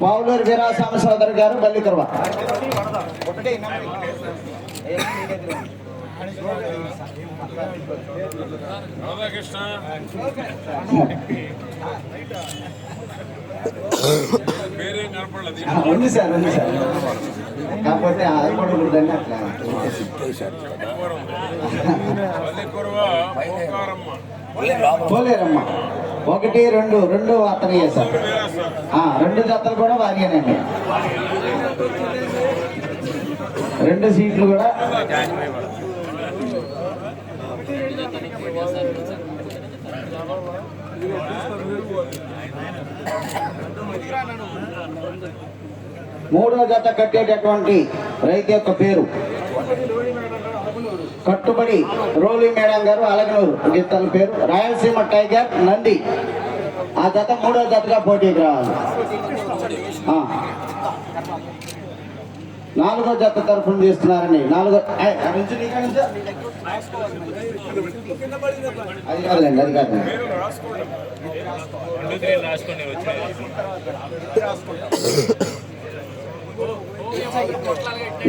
పావులూరి వీరస్వామి సోదరు గారు బల్లికర్వ రాధాకృష్ణ ఉంది సార్ ఉంది సార్. కాకపోతే అది కూడా ఉందండి అట్లా పోలేరమ్మా. ఒకటి రెండు రెండు అతనియే సార్ రెండు జతలు కూడా వారిగానండి రెండు సీట్లు కూడా మూడో జత కట్టేటటువంటి రైతు యొక్క పేరు. కట్టుబడి రోలి మేడం గారు అలగనూరు. గీతల పేరు. రాయలసీమ టైగర్ నంది. ఆ జత మూడో జతగా పోటీకి రావాలి నాలుగో జత తరఫున తీస్తున్నారని నాలుగో అది కాదులేండి అది కాదు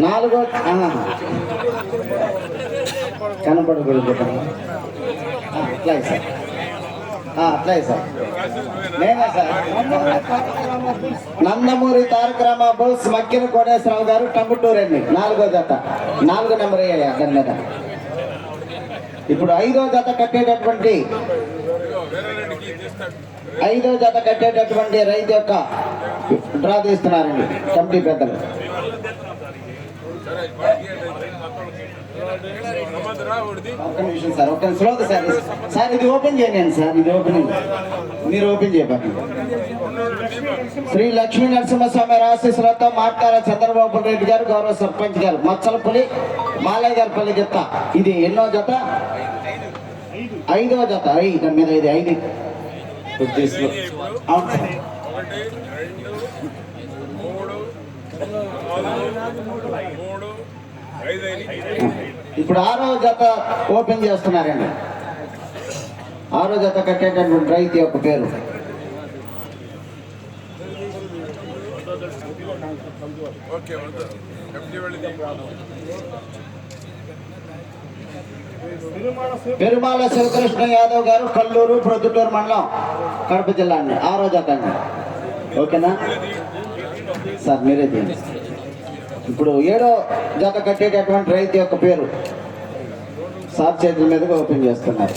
నాలుగో కనపడకూడదు. ఆ, అట్లాగే సార్. అట్లాగే సార్. నేనే సార్. నందమూరి తారక రామ బోస్ మక్కిన కోటేశ్వరరావు గారు టంగుటూరు అండి నాలుగో జత. నాలుగో నెంబర్ అయ్యాయి అతని మీద. ఇప్పుడు ఐదో జత కట్టేటటువంటి ఐదో జత కట్టేటటువంటి రైతు యొక్క డ్రా తీస్తున్నారండి. కమిటీ పెద్దలు. నిమిషం సార్ ఒక స్లో సార్ సార్ ఇది ఓపెన్ చేయండి సార్ ఇది ఓపెన్ మీరు ఓపెన్ చేయబడి శ్రీ లక్ష్మీ నరసింహస్వామి రాశీసులతో మాట్లాడ చంద్రబాబు రెడ్డి గారు గౌరవ సర్పంచ్ గారు మచ్చలపల్లి మాలయ్య గారి పల్లి జత ఇది ఎన్నో జత ఐదో జత ఐదు మీద ఇది ఐదు అవును సార్ మూడు మూడు ఐదు ఐదు ఇప్పుడు ఆరో జత ఓపెన్ చేస్తున్నారండి. ఆరో జత కట్టేటటువంటి రైతు యొక్క పేరు. పెరుమాల శివకృష్ణ యాదవ్ గారు కల్లూరు ప్రొద్దుటూరు మండలం కడప జిల్లా అండి ఆరో జత అండి. ఓకేనా? సార్ మీరే తీయండి ఇప్పుడు ఏడో జత కట్టేటటువంటి రైతు యొక్క పేరు సార్ చేతుల మీదుగా ఓపెన్ చేస్తున్నారు.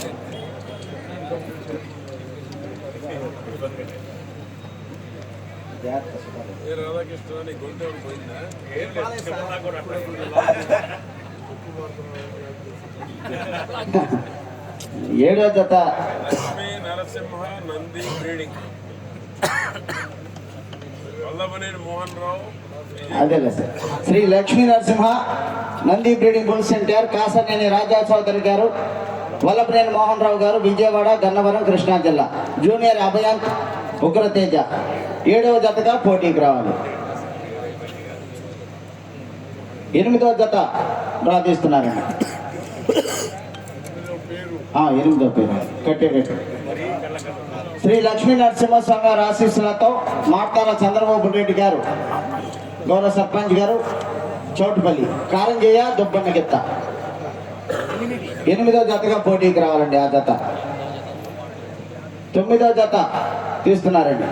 ఏడో జత నరసింహ నంది బ్రీడింగ్. వల్లభనేని మోహన్ రావు అదేలే sir. Sri Lakshmi Narasimha Nandi breeding bull centre Kasaneni Raja Chowdary గారు వల్లభనేని మోహన్ రావు గారు విజయవాడ గన్నవరం కృష్ణా జిల్లా. జూనియర్ అభయాంక్ ఉగ్రతేజ. ఏడవ జతగా పోటీకి రావాలి. ఎనిమిదవ జత డ్రా ఎనిమిదో ఎనిమిదవ పేరు కట్టేటట్టు శ్రీ లక్ష్మీ నరసింహస్వామి గారి ఆశీస్సులతో మాట్లాడ చంద్రబాబు రెడ్డి గారు గౌరవ సర్పంచ్ గారు చోటుపల్లి కారంజయ్య దుబ్బన్న గిత్త. ఎనిమిదో జతగా పోటీకి రావాలండి ఆ జత. తొమ్మిదో జత తీస్తున్నారండి.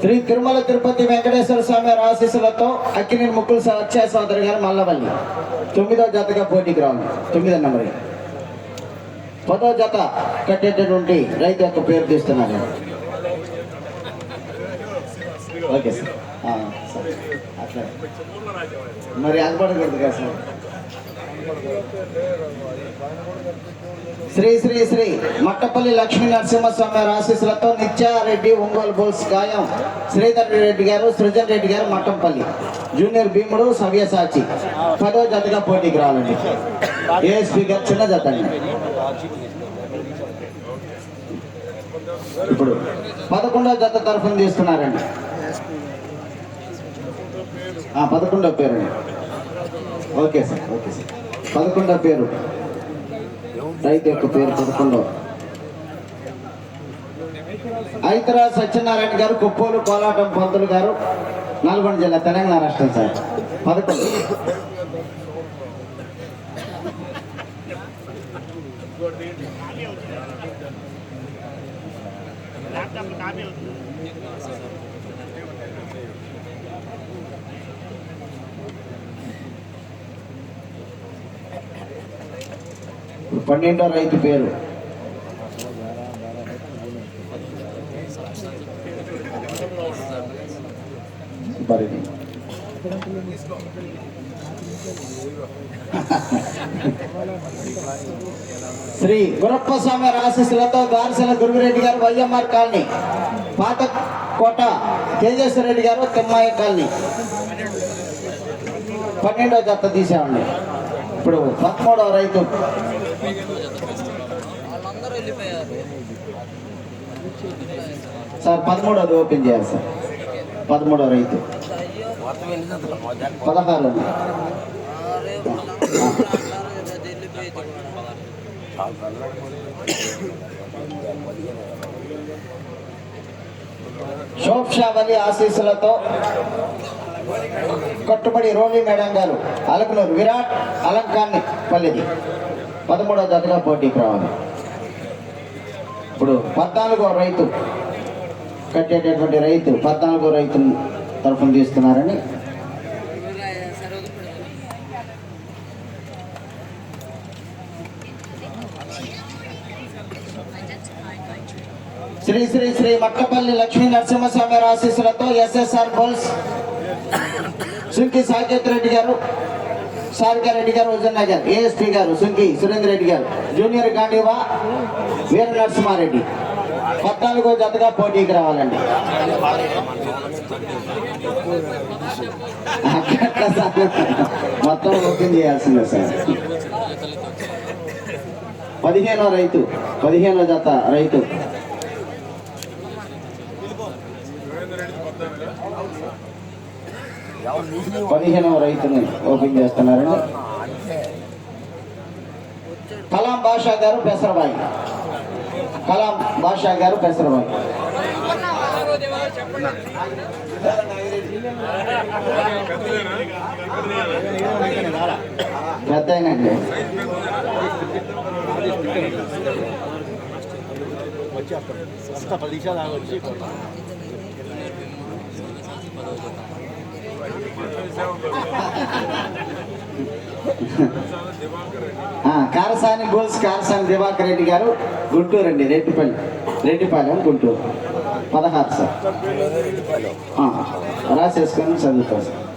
శ్రీ తిరుమల తిరుపతి వెంకటేశ్వర స్వామి ఆశీస్సులతో అక్కినేని ముక్కులు సత్య సోదరి గారు మల్లవల్లి. తొమ్మిదో జతగా పోటీకి గ్రౌండ్. తొమ్మిదో నెంబర్. పదో జత కట్టేటటువంటి రైతు యొక్క పేరు తీస్తున్నారు. Okay sir. సరే. అట్లా. మరి అది కదా సార్. శ్రీ శ్రీ శ్రీ మట్టపల్లి లక్ష్మీ నరసింహస్వామి వారి ఆశీస్సులతో నిత్యారెడ్డి ఒంగోలు బోల్స్ గాయం శ్రీధర్ రెడ్డి గారు సృజన్ రెడ్డి గారు మట్టంపల్లి. జూనియర్ భీముడు సవ్యసాచి పదో జతగా పోటీకి రావాలండి. ఏఎస్పీ గారు? చిన్న జత ఇప్పుడు పదకొండో జత తరఫున తీసుకున్నారండి ఆ, పదకొండో పేరు ఓకే సార్ ఓకే సార్. పదకొండో పేరు. రైతు యొక్క పేరు పదకొండో. ఐతరాజ్ సత్యనారాయణ గారు కుప్పోలు కోలాటం పంతులు గారు నల్గొండ జిల్లా తెలంగాణ రాష్ట్రం సార్. పదకొండు. ఇప్పుడు పన్నెండో రైతు పేరు. పరిధి శ్రీ గురప్ప స్వామి ఆశీస్సులతో దార్శల గురువిరెడ్డి గారు వైఎంఆర్ కాలనీ పాత కోట తేజస్వర రెడ్డి గారు తిమ్మాయి కాలనీ. పన్నెండో జత తీసామండి ఇప్పుడు పదమూడవ రైతు. సార్ పదమూడవది ఓపెన్ చేయాలి సార్. పదమూడవ రైతు. పదహారు. శోక్షావలి ఆశీస్సులతో కట్టుబడి రోలి మేడం గారు అలకనూరు విరాట్ అలంకాన్ని పల్లెది. పదమూడవ జతగా పోటీకి రావాలి. ఇప్పుడు పద్నాలుగో రైతు కట్టేటటువంటి రైతు పద్నాలుగో రైతు తరఫున తీస్తున్నారని. శ్రీ శ్రీ శ్రీ మక్కపల్లి లక్ష్మీ నరసింహస్వామి ఆశీస్సులతో ఎస్ఎస్ఆర్ బోల్స్ సుంకి సాకేత్ రెడ్డి గారు సారికా రెడ్డి గారు ఉజన్న గారు ఏఎస్పీ గారు సుంకి సురేంద్ర రెడ్డి గారు జూనియర్ గాంధీవా వీర నరసింహారెడ్డి. పద్నాలుగో జతగా పోటీకి రావాలండి. మొత్తం ఓపెన్ చేయాల్సిందే సార్. పదిహేనో రైతు పదిహేనో జత రైతు. పదిహేనవ రైతుని ఓపెన్ చేస్తున్నారండి. కలాం బాషా గారు పెసరబాయి. కలాం బాషా గారు పెసరబాయి. పెద్ద అయినండి వచ్చి అక్కడ పది నిమిషాలు ఆగొచ్చి. కారసాని బోల్స్ కారసాని దివాకర్ రెడ్డి గారు గుంటూరు అండి రెడ్డిపల్లి రెడ్డిపాలెం గుంటూరు. పదహారు సార్. రాసేసుకొని చదువుతాం సార్